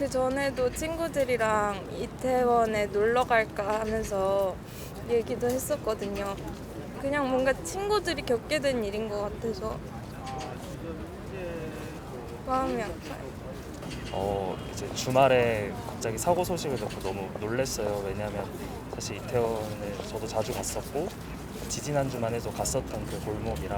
그 전에도 친구들이랑 이태원에 놀러 갈까 하면서 얘기도 했었거든요. 그냥 뭔가 친구들이 겪게 된 일인 것 같아서 마음이 아파요. 어 이제 주말에 갑자기 사고 소식을 듣고 너무 놀랐어요. 왜냐하면 사실 이태원을 저도 자주 갔었고 지지난 주만 해도 갔었던 그 골목이라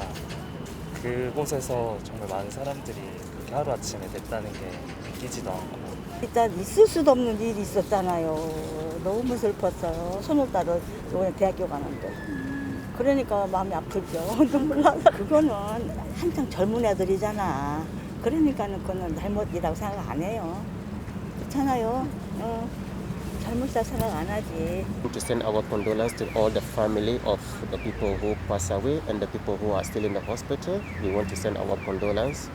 그곳에서 정말 많은 사람들이 그렇게 하루 아침에 됐다는 게 믿기지도 않고 일단 있을 수도 없는 일이 있었잖아요. 너무 슬펐어요. 손오딸을 이번에 대학교 가는데. 그러니까 마음이 아프죠. 눈물 나서. 그거는 한창 젊은 애들이잖아. 그러니까는 그거는 잘못이라고 생각 안 해요. 그렇잖아요. 어, 잘못이라 생각 안 하지. to send our condolence to all the family of the people who passed away and the people who are still in the hospital. We want to send our condolence